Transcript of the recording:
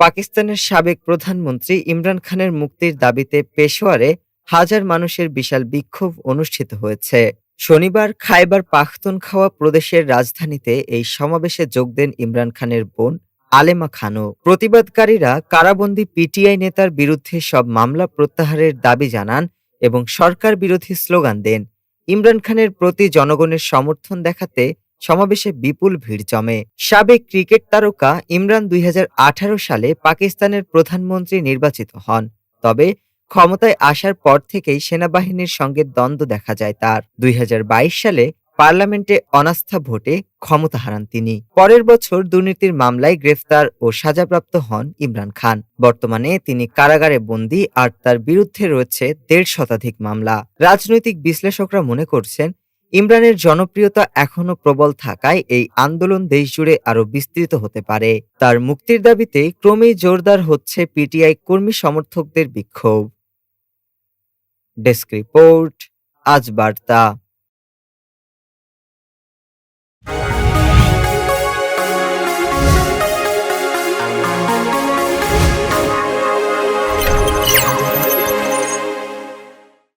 পাকিস্তানের সাবেক প্রধানমন্ত্রী ইমরান খানের মুক্তির দাবিতে পেশোয়ারে হাজার মানুষের বিশাল বিক্ষোভ অনুষ্ঠিত হয়েছে। শনিবার খাইবার পাখতুনখাওয়া প্রদেশের রাজধানীতে এই সমাবেশে যোগ দেন ইমরান খানের বোন আলেমা খানও। প্রতিবাদকারীরা কারাবন্দী পিটিআই নেতার বিরুদ্ধে সব মামলা প্রত্যাহারের দাবি জানান এবং সরকার বিরোধী স্লোগান দেন। ইমরান খানের প্রতি জনগণের সমর্থন দেখাতে সমাবেশে বিপুল ভিড় জমে। সাবেক ক্রিকেট তারকা ইমরান দুই হাজার আঠারো সালে পাকিস্তানের প্রধানমন্ত্রী নির্বাচিত হন, তবে ক্ষমতায় আসার পর থেকেই সেনাবাহিনীর সঙ্গে দ্বন্দ্ব দেখা যায় তার। দুই হাজার বাইশ সালে পার্লামেন্টে অনাস্থা ভোটে ক্ষমতা হারান তিনি। পরের বছর দুর্নীতির মামলায় গ্রেফতার ও সাজাপ্রাপ্ত হন ইমরান খান। বর্তমানে তিনি কারাগারে বন্দী আর তার বিরুদ্ধে রয়েছে দেড় শতাধিক মামলা। রাজনৈতিক বিশ্লেষকরা মনে করছেন ইমরানের জনপ্রিয়তা এখনও প্রবল থাকায় এই আন্দোলন দেশজুড়ে আরও বিস্তৃত হতে পারে। তার মুক্তির দাবিতে ক্রমেই জোরদার হচ্ছে পিটিআই কর্মী সমর্থকদের বিক্ষোভ। ডেস্ক রিপোর্ট, আজ বার্তা।